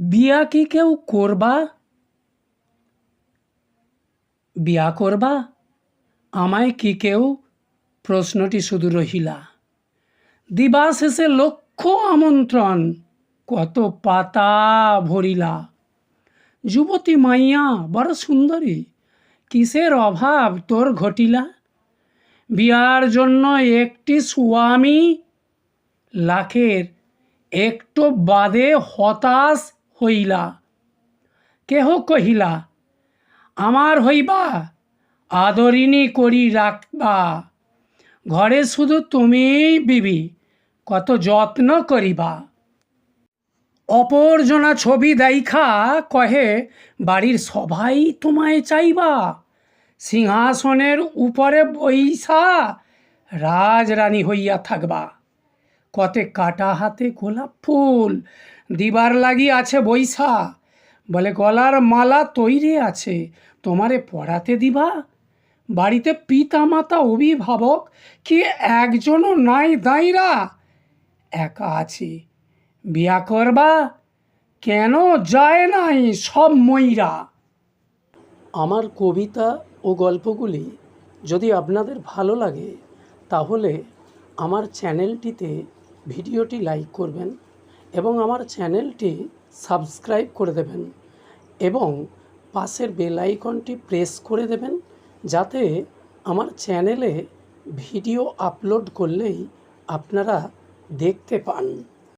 বিয়া কি কেউ করবা? বিয়া করবা? আমায় কি কেউ? প্রশ্নটি শুধু রহিলা। দিবা শেষে লক্ষ আমন্ত্রণ, কত পাতা ভরিলা। যুবতী মাইয়া, বড় সুন্দরী, কিসের অভাব তোর ঘটিলা? বিয়ার জন্য একটি স্বামী লাখের একটু বাদে হতাশ হইলা। কেহ কহিলা, আমার হইবা আদরিনী করি রাখবা। ঘরে শুধু তুমিই বিবি, কত যত্ন করিবা? অপরজনা ছবি দেইখা কহে, বাড়ির সবাই তোমায় চাইবা। সিংহাসনের উপরে বইসা রাজরানী হইয়া থাকবা। কতে কাটা হাতে গোলাপ ফুল, দিবার লাগি আছে বইসা বলে, গলার মালা তৈরি আছে, তোমারে পড়াতে দিবা? বাড়িতে পিতা মাতা অভিভাবক, কি একজনও নাই দাইরা? একা আছি, বিয়া করবা? কেন যায় নাই সব ময়রা আমার কবিতা ও গল্পগুলি যদি আপনাদের ভালো লাগে, তাহলে আমার চ্যানেলটিতে ভিডিওটি লাইক করবেন এবং আমার চ্যানেলটি সাবস্ক্রাইব করে দেবেন এবং পাশের বেল আইকনটি প্রেস করে দেবেন যাতে আমার চ্যানেলে ভিডিও আপলোড করলেই আপনারা দেখতে পান।